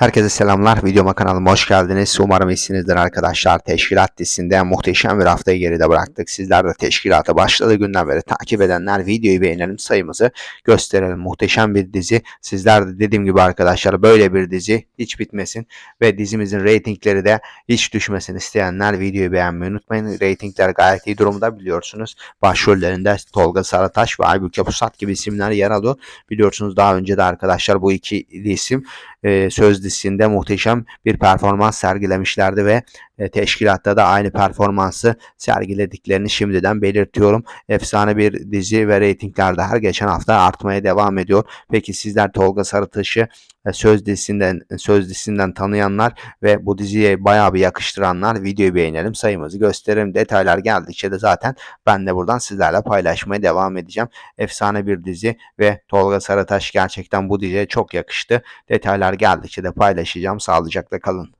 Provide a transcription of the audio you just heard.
Herkese selamlar. Videoma kanalıma hoş geldiniz. Umarım iyisinizdir arkadaşlar. Teşkilat dizisinde muhteşem bir haftayı geride bıraktık. Sizler de teşkilata başladığı günden beri takip edenler videoyu beğenelim sayımızı gösterelim. Muhteşem bir dizi. Sizler de dediğim gibi arkadaşlar böyle bir dizi hiç bitmesin ve dizimizin reytingleri de hiç düşmesin isteyenler videoyu beğenmeyi unutmayın. Reytingler gayet iyi durumda biliyorsunuz. Başrollerinde Tolga Sarıtaş ve Aybüke Pusat gibi isimler yer alıyor. Biliyorsunuz daha önce de arkadaşlar bu iki isim e, söz dizisinde muhteşem bir performans sergilemişlerdi ve teşkilatta da aynı performansı sergilediklerini şimdiden belirtiyorum. Efsane bir dizi ve reytingler de her geçen hafta artmaya devam ediyor. Peki sizler Tolga Sarıtaş'ı e, söz dizisinden söz dizisinden tanıyanlar ve bu diziye bayağı bir yakıştıranlar videoyu beğenelim sayımızı gösterelim. Detaylar geldikçe de zaten ben de buradan sizlerle paylaşmaya devam edeceğim. Efsane bir dizi ve Tolga Sarıtaş gerçekten bu diziye çok yakıştı. Detaylar geldikçe de paylaşacağım. Sağlıcakla kalın.